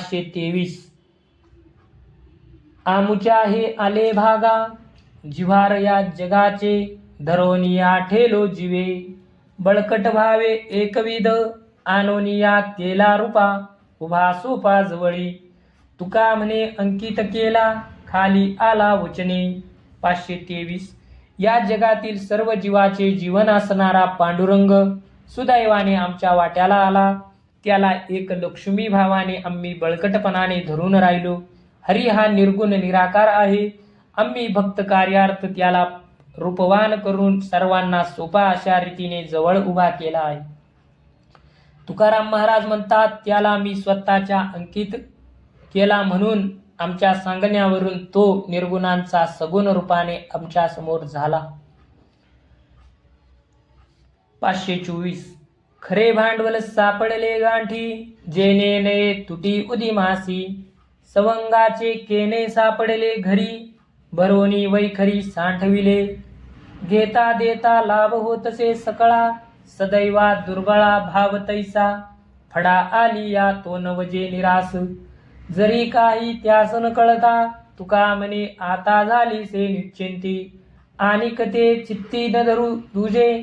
पाचशे तेवीस. आमुच्या हे आले भागा जिव्हार या जगाचे धरोनिया ठेलो जिवे. बळकट भावे एकविध आनोनिया केला रूपा उभा सोपा जवळी. तुका म्हणे अंकित केला खाली आला वचने. पाचशे तेवीस. या जगातील सर्व जीवाचे जीवन असणारा पांडुरंग सुदैवाने आमच्या वाट्याला आला. त्याला एक लक्ष्मी भावाने आम्ही बळकटपणाने धरून राहिलो. हरी हा निर्गुण निराकार आहे. आम्ही भक्त कार्यार्थ त्याला रूपवान करून सर्वांना सोपा अशा रीतीने जवळ उभा केला आहे. तुकाराम महाराज म्हणतात त्याला मी स्वतःच्या अंकित केला म्हणून आमच्या सांगण्यावरून तो निर्गुणांचा सगुण रूपाने आमच्यासमोर झाला. पाचशे चोवीस. खरे भांडवल सापडले गांठी जेने नये तुटी उदी मासी. सवंगाचे केने सापडले घरी भरोनी वैखरी साठविले. घेता देता लाभ होतसे सकळा सदैवा दुर्बळा भाव तैसा. फडा आली या तो नवजे निरास. जरी काही त्यास न कळता तुका म्हणे आता झाली से निश्चिंती. आणि कते चित्ती न धरू तुझे.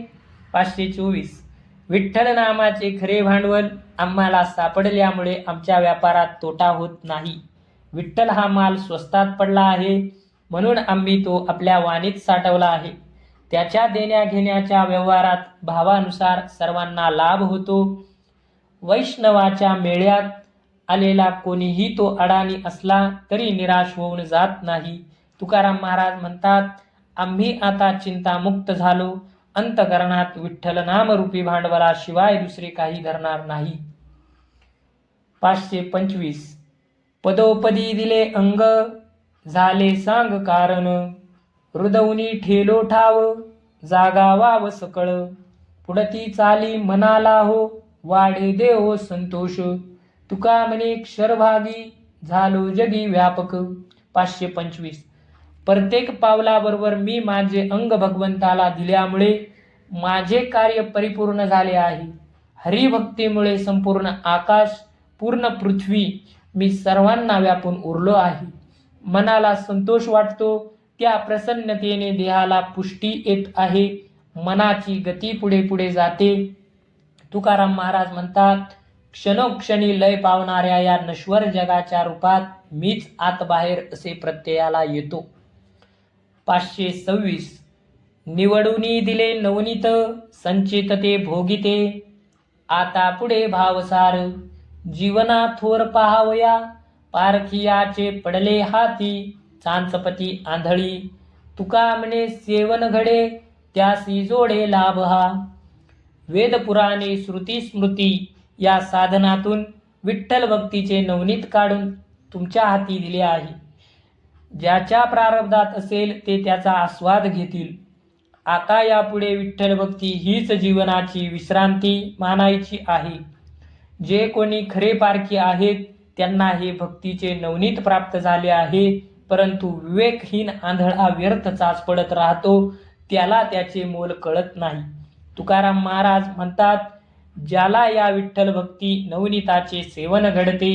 पाचशे चोवीस. विठ्ठल नामाचे खरे भांडवल आम्हाला सापडल्यामुळे आमच्या व्यापारात तोटा होत नाही. विठ्ठल हा माल स्वस्तात पडला आहे म्हणून आम्ही तो आपल्या वाणीत साठवला आहे. त्याच्या देण्याघेण्याच्या व्यवहारात भावानुसार सर्वांना लाभ होतो. वैष्णवाच्या मेळ्यात आलेला कोणीही तो अडाणी असला तरी निराश होऊन जात नाही. तुकाराम महाराज म्हणतात आम्ही आता चिंतामुक्त झालो. अंतकरणात विठ्ठल नामरूपी भांडवलाशिवाय दुसरे काही धरणार नाही. पाचशे पंचवीस. पदोपदी दिले अंग झाले सांग कारण. हृदवनी ठेलो ठाव जागा वाव सकळ. पुढती चाली मनाला हो वाढे देव संतोष. तुका म्हणे क्षरभागी झालो जगी व्यापक. पाचशे पंचवीस. प्रत्येक पावलाबरोबर मी माझे अंग भगवंताला दिल्यामुळे माझे कार्य परिपूर्ण झाले आहे. हरिभक्तीमुळे संपूर्ण आकाश पूर्ण पृथ्वी मी सर्वांना व्यापून उरलो आहे. मनाला संतोष वाटतो त्या प्रसन्नतेने देहाला पुष्टी येत आहे. मनाची गती पुढे पुढे जाते. तुकाराम महाराज म्हणतात क्षणोक्षणी लय पावणाऱ्या या नश्वर जगाच्या रूपात मीच आत बाहेर असे प्रत्ययाला येतो. पाचशे सव्वीस. निवडूनी दिले नवनीत संचित ते भोगिते. आता पुढे भावसार. जीवना थोर पहावया पारखियाचे पडले हाती चांचपती आंधळी. तुका म्हणे सेवन घडे त्यासी जोडे लाभ हा. वेदपुराणे श्रुती स्मृती या साधनातून विठ्ठल भक्तीचे नवनीत काढून तुमच्या हाती दिले आहे. ज्याच्या प्रारब्धात असेल ते त्याचा आस्वाद घेतील. आता यापुढे विठ्ठल भक्ती हीच जीवनाची विश्रांती मानायची आहे. जे कोणी खरे पारखी आहेत त्यांना हे भक्तीचे नवनीत प्राप्त झाले आहे. परंतु विवेकहीन आंधळा व्यर्थ चाच पडत राहतो त्याला त्याचे मोल कळत नाही. तुकाराम महाराज म्हणतात ज्याला या विठ्ठल भक्ती नवनीताचे सेवन घडते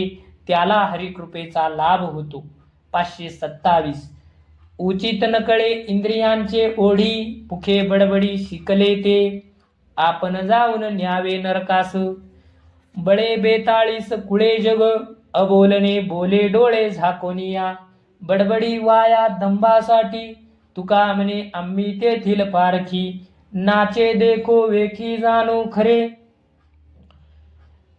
त्याला हरिकृपेचा लाभ होतो. पाचशे सत्तावीस. उचित नकळे इंद्रियांचे ओढी पुखे बडबडी शिकले ते. आपण जाऊन न्यावे नरकास. बळे बेताळीस कुळे जग. अबोलने बोले डोळे झाकोनिया. बडबडी वाया दंबासाठी. तुका म्हणे आम्ही तेथील पारखी. नाचे देखो वेखी जाणो खरे.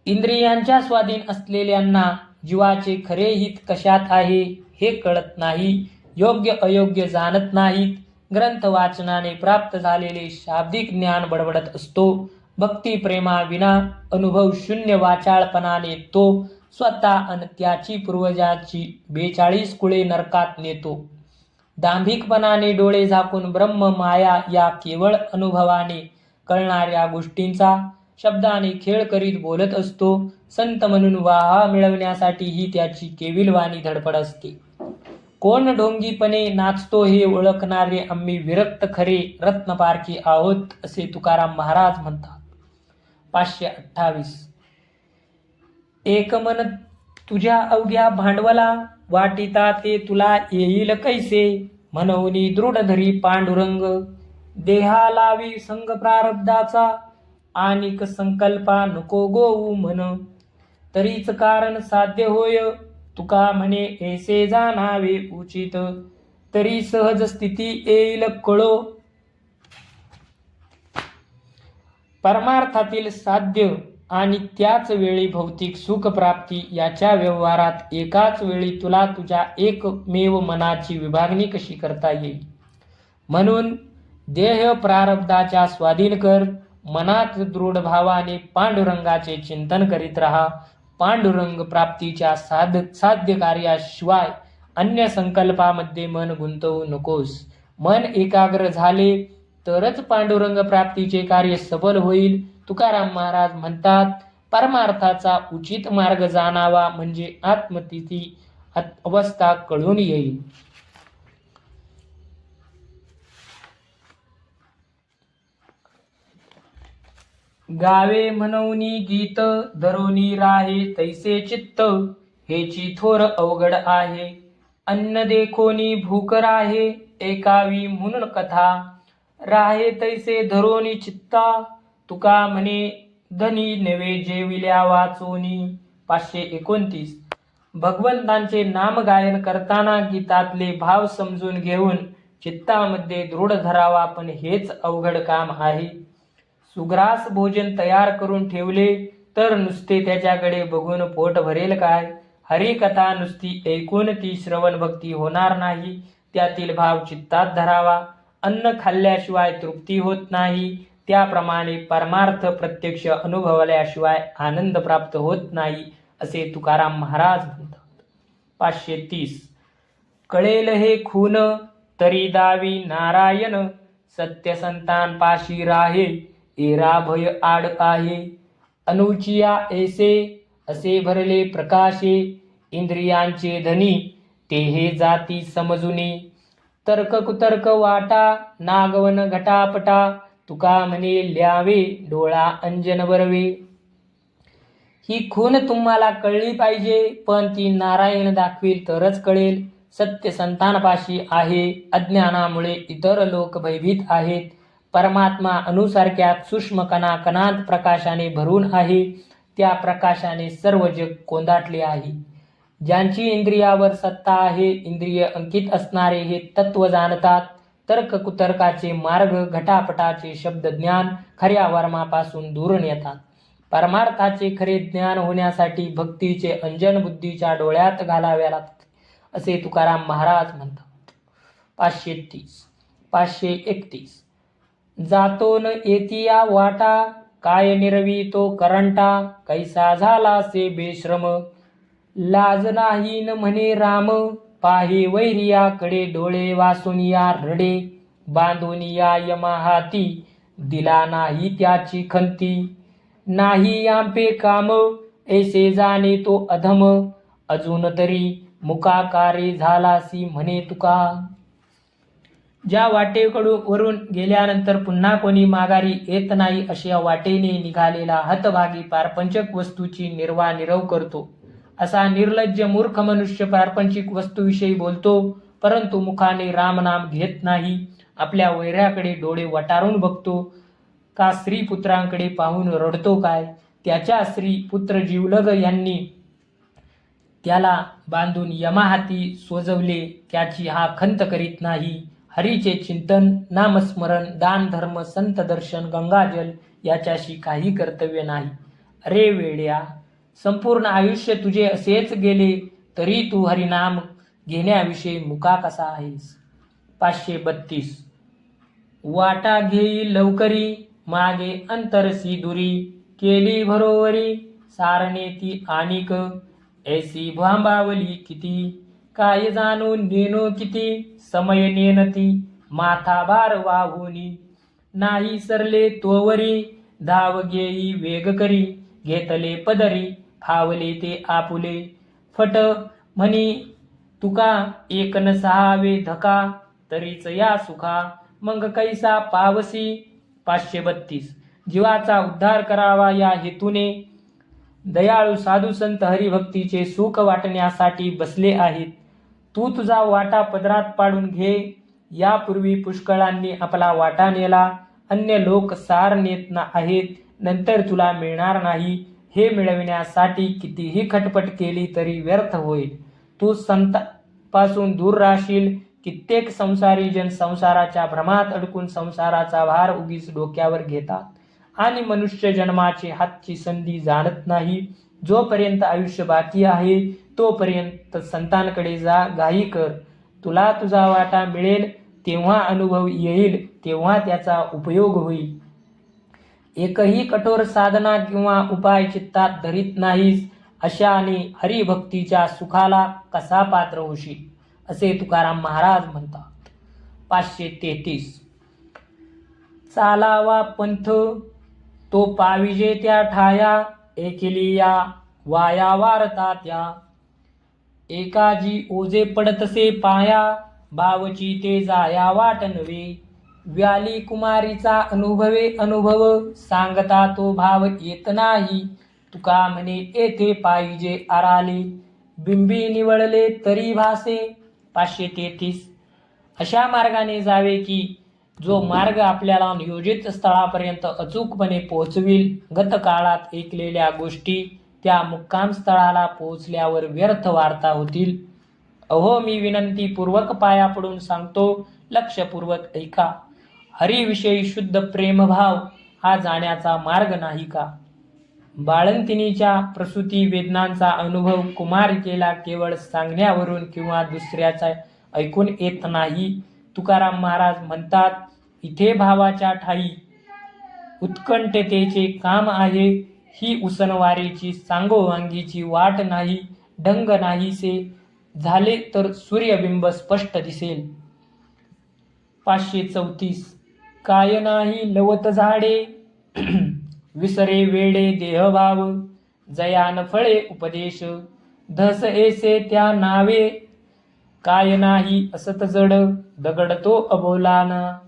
इंद्रियांच्या स्वाधीन असलेल्यांना जीवाचे खरे हित कशात आहे हे कळत नाही. योग्य अयोग्य जाणत नाहीत. ग्रंथ वाचनाने प्राप्त झालेले शाब्दिक ज्ञान बडबडत असतो. भक्ती प्रेमाविना अनुभव शून्य वाचाळपणाने तो स्वतः आणि त्याची पूर्वजाची बेचाळीस कुळे नरकात नेतो. दांभिकपणाने डोळे झाकून ब्रह्म माया या केवळ अनुभवाने कळणाऱ्या गोष्टींचा शब्दाने खेळ करीत बोलत असतो. संत म्हणून वाहा मिळवण्यासाठी ही त्याची केविलवाणी धडपड असते. कोण ढोंगीपणे नाचतो हे ओळखणारे आम्ही विरक्त खरे रत्नपारखी आहोत असे तुकाराम महाराज म्हणतात. पाचशे अठ्ठावीस. एकमन तुझ्या अवघ्या भांडवला वाटिता ते तुला येईल कैसे? म्हणवनी दृढ धरी पांडुरंग देहा लावी संग प्रारब्धाचा आणिक संकल्पा नको गोऊ म्हण. तरीच कारण साध्य होय तुका म्हणे ऐसे जाणावे उचित. तरी सहज स्थिती येईल कळो. परमार्थातील साध्य आणि त्याच वेळी भौतिक सुख प्राप्ती याच्या व्यवहारात एकाच वेळी तुला तुझ्या एकमेव मनाची विभागणी कशी करता येईल? म्हणून देह प्रारब्धाच्या स्वाधीन कर. मनात दृढ भावाने पांडुरंगाचे चिंतन करीत राहा. पांडुरंग प्राप्तीच्या साध साध्य कार्याशिवाय अन्य संकल्पामध्ये मन गुंतवू नकोस. मन एकाग्र झाले तरच पांडुरंग प्राप्तीचे कार्य सबल होईल. तुकाराम महाराज म्हणतात परमार्थाचा उचित मार्ग जाणावा म्हणजे आत्मतिथी अवस्था कळून येईल. गावे म्हणूनी गीत धरोनी राहे तैसे चित्त हेची थोर अवघड आहे. अन्न देखोनी भूक राहे एकावी म्हणून कथा. राहे तैसे धरोनी चित्ता तुका म्हणे धनी नवे जेविल्या वाचोनी. पाचशे एकोणतीस. भगवंतांचे नामगायन करताना गीतातले भाव समजून घेऊन चित्तामध्ये दृढ धरावा पण हेच अवघड काम आहे. सुग्रास भोजन तयार करून ठेवले तर नुसते त्याच्याकडे बघून पोट भरेल काय? हरिकथा नुसती ऐकून ती श्रवण भक्ती होणार नाही. त्यातील भाव चित्तात धरावा. अन्न खाल्ल्याशिवाय तृप्ती होत नाही. त्याप्रमाणे परमार्थ प्रत्यक्ष अनुभवल्याशिवाय आनंद प्राप्त होत नाही असे तुकाराम महाराज म्हणतात. पाचशे तीस. कळेल हे खून तरी दावी नारायण. सत्यसंतान पाशी राहे. एरा भय आड आहे. अनुचिया ऐसे असे भरले प्रकाशे इंद्रियांचे धनी ते हे जाती समजुनी. तर्क कुतर्क वाटा नागवन घटापटा तुका म्हणे ल्यावे डोळा अंजन बरवे. ही खून तुम्हाला कळली पाहिजे पण ती नारायण दाखवील तरच कळेल. सत्य संतानपाशी आहे अज्ञानामुळे इतर लोक भयभीत आहेत. परमात्मा अनुसारख्या सूक्ष्म कणा कणात प्रकाशाने भरून आहे. त्या प्रकाशाने सर्व जग कोंदाटले आहे. ज्यांची इंद्रियावर सत्ता आहे इंद्रिय अंकित असणारे हे तत्व जाणतात. तर्क कुतर्काचे मार्ग घटापटाचे शब्द ज्ञान खऱ्या वर्मापासून दूर येतात. परमार्थाचे खरे ज्ञान होण्यासाठी भक्तीचे अंजन बुद्धीच्या डोळ्यात घालाव्या लागते असे तुकाराम महाराज म्हणतात. पाचशे तीस पाचशे एकतीस जातो न येतिया वाटा काय निरवी तो करंटा कैसा झाला से बेश्रम. लाज नाही न म्हणे राम पाहे वैरियाकडे डोळे वासून या रडे. बांधून या यमा हाती दिला नाही त्याची खंती. नाही आंपे काम ऐसे जाणे तो अधम. अजून तरी मुकाकारी झालासी म्हणे तुका. ज्या वाटेकडून वरून गेल्यानंतर पुन्हा कोणी माघारी येत नाही अशा वाटेने निघालेला हतभागी पारपंचक वस्तूची निर्वा निरव करतो. असा निर्लज्ज मूर्ख मनुष्य पारपंचिक वस्तूविषयी बोलतो परंतु मुखाने रामनाम घेत नाही. आपल्या वैऱ्याकडे डोळे वटारून बघतो. का स्त्रीपुत्रांकडे पाहून रडतो काय? त्याच्या स्त्री पुत्र जीवलग यांनी त्याला बांधून यमाहाती सोजवले त्याची हा खंत करीत नाही. हरीचे चिंतन नामस्मरण दान धर्म संत दर्शन गंगाजल याच्याशी काही कर्तव्य नाही. अरे वेड्या संपूर्ण आयुष्य तुझे असेच गेले तरी तू हरिनाम घेण्याविषयी मुका कसा आहेस? पाचशे बत्तीस. वाटा घेई लवकरी मागे अंतरसी दुरी केली भरोवरी सारणे ती आणिक ऐसी भांबावली किती? काय जाणून नेनो किती? समय नेनती माथा भार वाहुनी नाही सरले तोवरी. धाव घेई वेग करी. घेतले पदरी. फावले ते आपुले. फट म्हणी तुका एक न सहावे धका. तरीच या सुखा. मग कैसा पावसी? पाचशे बत्तीस. जीवाचा उद्धार करावा या हेतूने दयाळू साधू संत हरिभक्तीचे सुख वाटण्यासाठी बसले आहेत. तू तुझा वाटा पदरात पाडून घे. यापूर्वी पुष्कळांनी आपला वाटा नेला. अन्य लोक सार नेत ना आहेत. नंतर तुला मिळणार नाही. हे मिळविण्यासाठी कितीही खटपट केली तरी व्यर्थ होईल. तू संतापासून दूर राहशील. कित्येक संसारी जन संसाराच्या भ्रमात अडकून संसाराचा भार उगीच डोक्यावर घेतात. आणि मनुष्य जन्माची हातची संधी जाणत नाही. जोपर्यंत आयुष्य बाकी आहे तोपर्यंत तर संतांकडे जा घाई कर. तुला तुझा वाटा मिळेल तेव्हा अनुभव येईल तेव्हा त्याचा उपयोग होईल. एकही कठोर साधना किंवा उपाय चित्तात धरीत नाहीस अशाने हरिभक्तीच्या सुखाला कसा पात्र होशील? असे तुकाराम महाराज म्हणतात. पाचशे तेहतीस. चालावा पंथ तो पाविजे त्या ठाया एकिलिया वाया वारता त्या. एकाजी ओझे पडतसे पाया बावची ते जाया वाट नव्हे व्याली कुमारीचा अनुभवे अनुभव सांगता तो भाव येत नाही. तुका म्हणे येथे पाहिजे आराले. बिंबी निवळले तरी भासे. पाचशे तेहतीस. अशा मार्गाने जावे की जो मार्ग आपल्याला नियोजित स्थळापर्यंत अचूकपणे पोहोचविल गतकाळात ऐकलेल्या गोष्टी. त्या मुक्कामस्थळाला पोहोचल्यावर व्यर्थ वार्ता होतील. अहो मी विनंतीपूर्वक पाया पडून सांगतो लक्षपूर्वक ऐका. हरिविषयी शुद्ध प्रेमभाव हा जाण्याचा मार्ग नाही का? बाळंतिणीच्या प्रसूती वेदनांचा अनुभव कुमारिकेला केवळ सांगण्यावरून किंवा दुसऱ्याचा ऐकून येत नाही. तुकाराम महाराज म्हणतात इथे भावाच्या ठाई उत्कंठतेचे काम आहे. ही उसनवारीची सांगोवांगीची वाट नाही ढंग नाहीसे झाले तर सूर्यबिंब स्पष्ट दिसेल. पाचशे चौतीस. काय नाही लवत झाडे. विसरे वेडे देहभाव. जयान फळे उपदेश. धस एसे त्या नावे. काय नाही असत जड. दगडतो अबोलाना.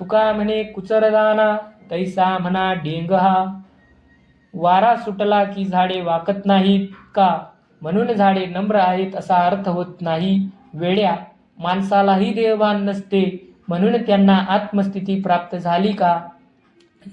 तुका म्हणे कुचरदाना. तैसा म्हणा डेंग हा वारा सुटला की झाडे वाकत नाहीत का? म्हणून झाडे नम्र आहेत असा अर्थ होत नाही. वेड्या माणसालाही देवभान नसते. म्हणून त्यांना आत्मस्थिती प्राप्त झाली का?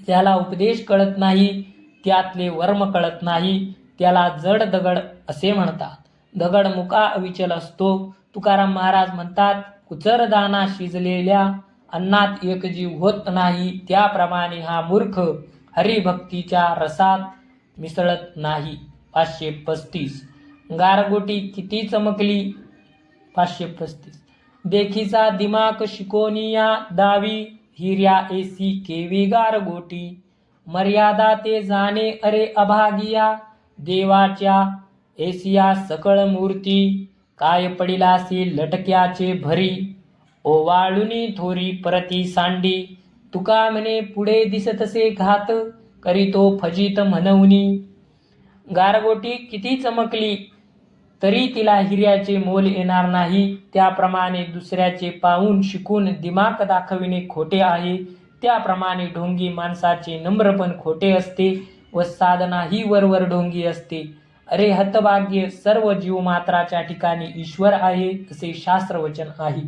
त्याला उपदेश कळत नाही त्यातले वर्म कळत नाही. त्याला जड दगड असे म्हणतात. दगड मुका अविचल असतो. तुकाराम महाराज म्हणतात कुचरदाना शिजलेल्या अन्नात एकजीव होत नाही. त्याप्रमाणे हा मूर्ख हरिभक्तीच्या रसात मिसळत नाही. पाचशे पस्तीस. गारगोटी किती चमकली? पाचशे पस्तीस. देखीचा दिमाग शिकोनिया दावी. हिर्या एसी केवी गारगोटी. मर्यादा ते जाणे अरे अभागिया. देवाच्या एसिया सकळ मूर्ती. काय पडिलासी लटक्याचे भरी. ओवाळुनी थोरी परती सांडी. तुका म्हणे पुढे दिसत असे घात करीतो फजित म्हणवनी गारगोटी किती चमकली तरी तिला हिऱ्याचे मोल येणार नाही. त्याप्रमाणे दुसऱ्याचे पाहून शिकून दिमाग दाखविणे खोटे आहे. त्याप्रमाणे ढोंगी माणसाचे नम्रपण खोटे असते व साधना ही वरवर ढोंगी असते. अरे हतभाग्य सर्व जीवमात्राच्या ठिकाणी ईश्वर आहे असे शास्त्रवचन आहे.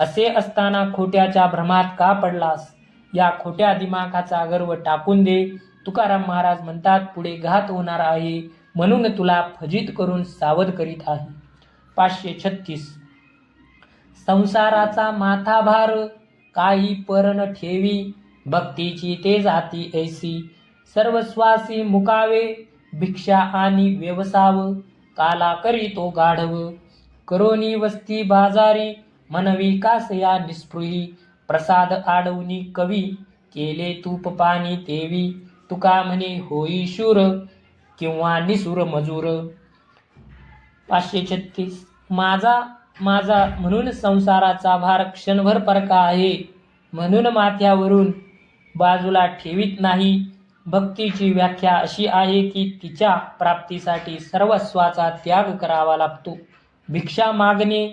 असे असताना खोट्याच्या भ्रमात का पडलास? या खोट्या दिमाखाचा गर्व टाकून दे. तुकाराम महाराज म्हणतात पुढे घात होणार आहे. म्हणून तुला फजित करून सावध करीत आहे. पाचशे छत्तीस. संसाराचा माथाभार काही परण ठेवी. भक्तीची ते जाती ऐसी. सर्वस्वासी मुकावे भिक्षा आणि व्यवसाव. काला करी तो गाढव. करोनी वस्ती बाजारी मनवी कासया निस्पृही. प्रसाद आडवनी कवी केले तूप पाणी तेवी. तुका म्हणे होई शूर किंवा निसूर मजूर. पाचशे छत्तीस. माझा माझा म्हणून संसाराचा भार क्षणभर परका आहे. म्हणून माथ्यावरून बाजूला ठेवीत नाही. भक्तीची व्याख्या अशी आहे की तिच्या प्राप्तीसाठी सर्वस्वाचा त्याग करावा लागतो. भिक्षा मागणे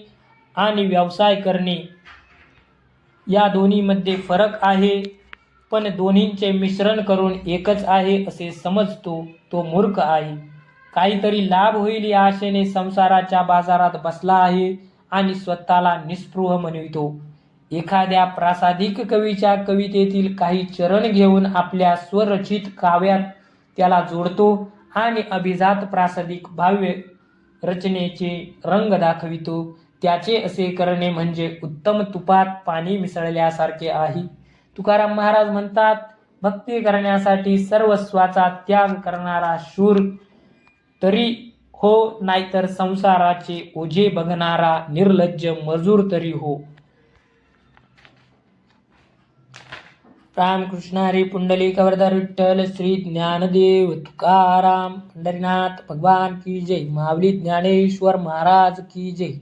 आणि व्यवसाय करणे या दोन्हीमध्ये फरक आहे पण दोन्हींचे मिश्रण करून एकच आहे असे समजतो तो मूर्ख आहे. काहीतरी लाभ होईल या आशेने संसाराच्या बाजारात बसला आहे आणि स्वतःला निस्पृह म्हणवितो. एखाद्या प्रासादिक कवीच्या कवितेतील काही चरण घेऊन आपल्या स्वरचित काव्यात त्याला जोडतो आणि अभिजात प्रासादिक भाव्य रचनेचे रंग दाखवितो. त्याचे असे करणे म्हणजे उत्तम तुपात पाणी मिसळल्यासारखे आहे. तुकाराम महाराज म्हणतात भक्ती करण्यासाठी सर्वस्वाचा त्याग करणारा शूर तरी हो नाहीतर संसाराचे ओझे बघणारा निर्लज्ज मजूर तरी हो. रामकृष्ण हरी पुंडलिक कवरदार विठ्ठल श्री ज्ञानदेव तुकाराम पंढरीनाथ भगवान की जय मावली ज्ञानेश्वर महाराज की जय.